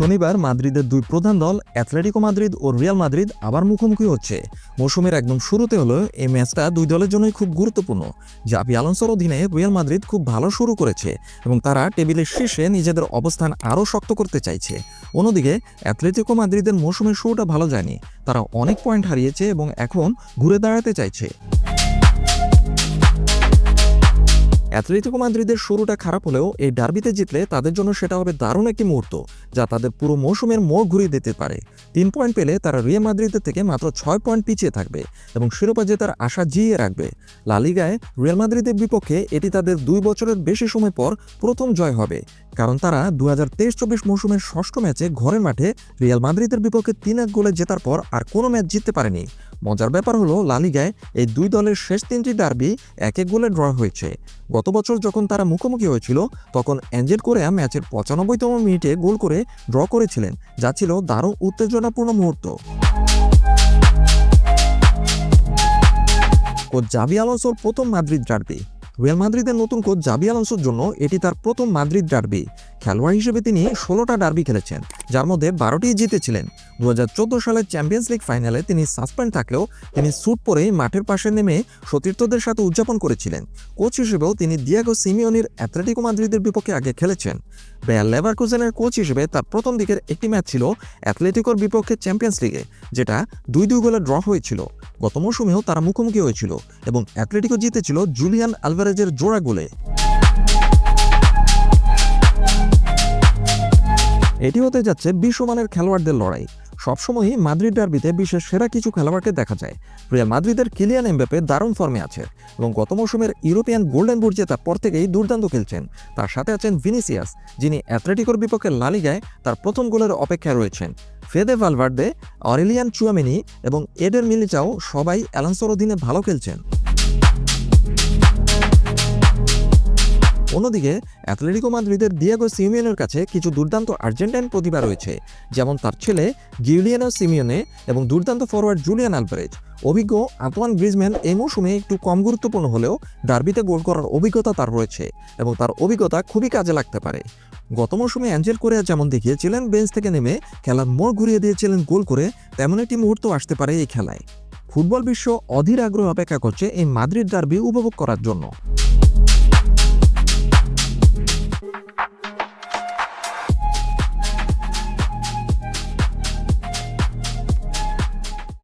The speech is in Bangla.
শনিবার মাদ্রিদের দুই প্রধান দল, অ্যাথলেটিকো মাদ্রিদ ও রিয়াল মাদ্রিদ, আবার মুখোমুখি হচ্ছে। মৌসুমের একদম শুরুতে হলো এই ম্যাচটা দুই দলের জন্যই খুব গুরুত্বপূর্ণ। জাবি আলোনসোর অধীনে রিয়াল মাদ্রিদ খুব ভালো শুরু করেছে এবং তারা টেবিলের শীর্ষে নিজেদের অবস্থান আরও শক্ত করতে চাইছে। অন্যদিকে, অ্যাথলেটিকো মাদ্রিদের মৌসুমের শুরুটা ভালো যায়নি। তারা অনেক পয়েন্ট হারিয়েছে এবং এখন ঘুরে দাঁড়াতে চাইছে। অ্যাথলেটিকো মাদ্রিদের শুরুটা খারাপ হলেও এই ডার্বিতে জিতলে তাদের জন্য সেটা হবে দারুণ একটি মুহূর্ত। যা তাদের পুরো মৌসুমের মোড় ঘুরিয়ে দিতে পারে। তিন পয়েন্ট পেলে তারা রিয়া মাদ্রিদের থেকে মাত্র ছয় পয়েন্ট পিছিয়ে থাকবে এবং শিরোপা জেতার আশা জিইয়ে রাখবে। লালিগায় রিয়াল মাদ্রিদের বিপক্ষে এটি তাদের দুই বছরের বেশি সময় পর প্রথম জয় হবে। কারণ তারা দু হাজার তেইশ চব্বিশ মৌসুমের ষষ্ঠ ম্যাচে ঘরের মাঠে রিয়াল মাদ্রিদের বিপক্ষে তিন এক গোলে জেতার পর আর কোনো ম্যাচ জিততে পারেনি। মজার ব্যাপার হলো লালিগায় এই দুই দলের শেষ তিনটি ডার্বি এক এক গোলে ড্র হয়েছে। গত বছর যখন তারা মুখোমুখি হয়েছিল, তখন অ্যাঞ্জেল কোরেয়া ম্যাচের পঁচানব্বইতম মিনিটে গোল করে ড্র করেছিলেন, যা ছিল দারুণ উত্তেজনাপূর্ণ মুহূর্ত। কোচ জাবি আলোসোর প্রথম মাদ্রিদ ডার্বি। রিয়াল মাদ্রিদের নতুন কোচ জাবি আলোসোর জন্য এটি তার প্রথম মাদ্রিদ ডার্বি। খেলোয়াড় হিসেবে তিনি ষোলোটা ডার্বি খেলেছেন, যার মধ্যে বারোটি জিতেছিলেন। দু সালের চ্যাম্পিয়ন্স লিগ ফাইনালে তিনি সাসপেন্ড থাকলেও তিনি স্যুট পরে মাঠের পাশে নেমে সতীর্থদের সাথে উদযাপন করেছিলেন। কোচ হিসেবেও তিনি দিয়াগো সিমিওনির অ্যাথলেটিকো মাদ্রিদের বিপক্ষে আগে খেলেছেন। বেয়ার লেভারকুজেনের কোচ হিসেবে তার প্রথম দিকের একটি ম্যাচ ছিল অ্যাথলেটিকোর বিপক্ষে চ্যাম্পিয়ন্স লিগে যেটা দুই দুই গোলে ড্র হয়েছিল। গত মৌসুমেও তারা মুখোমুখি হয়েছিল এবং অ্যাথলেটিকো জিতেছিল জুলিয়ান আলভারেজের জোড়া গোলে। এটি হতে যাচ্ছে বিশ্বমানের খেলোয়াড়দের লড়াই। সবসময়ই মাদ্রিদ ডার্বিতে বিশ্বের সেরা কিছু খেলোয়াড়কে দেখা যায়। রিয়াল মাদ্রিদের কিলিয়ান এমবেপে দারুণ ফর্মে আছে এবং গত মৌসুমের ইউরোপিয়ান গোল্ডেন বুট জেতার পর থেকেই দুর্দান্ত খেলছেন। তার সাথে আছেন ভিনিসিয়াস, যিনি অ্যাথলেটিকোর বিপক্ষে লালিগায় তার প্রথম গোলের অপেক্ষায় রয়েছেন। ফেদে ভালভার্দে, অরেলিয়ান চুয়ামিনি এবং এডের মিলিচাও সবাই অ্যালান্সোর অধীনে ভালো খেলছেন। অন্যদিকে, অ্যাথলেটিকো মাদ্রিদের দিয়াগো সিমিয়নের কাছে কিছু দুর্দান্ত আর্জেন্টাইন প্রতিভা রয়েছে, যেমন তার ছেলে গিউলিয়ানো সিমিয়নে এবং দুর্দান্ত ফরওয়ার্ড জুলিয়ান আলভারেজ অভিজ্ঞ আতোয়ান গ্রিজম্যান এই মৌসুমে একটু কম গুরুত্বপূর্ণ হলেও ডার্বিতে গোল করার অভিজ্ঞতা তার রয়েছে এবং তার অভিজ্ঞতা খুবই কাজে লাগতে পারে। গত মৌসুমে অ্যাঞ্জেল কোরিয়া যেমন দেখিয়েছিলেন, বেঞ্চ থেকে নেমে খেলার মোড় ঘুরিয়ে দিয়েছিলেন গোল করে, তেমন একটি মুহূর্ত আসতে পারে এই খেলায়। ফুটবল বিশ্ব অধীর আগ্রহ অপেক্ষা করছে এই মাদ্রিদ ডার্বি উপভোগ করার জন্য।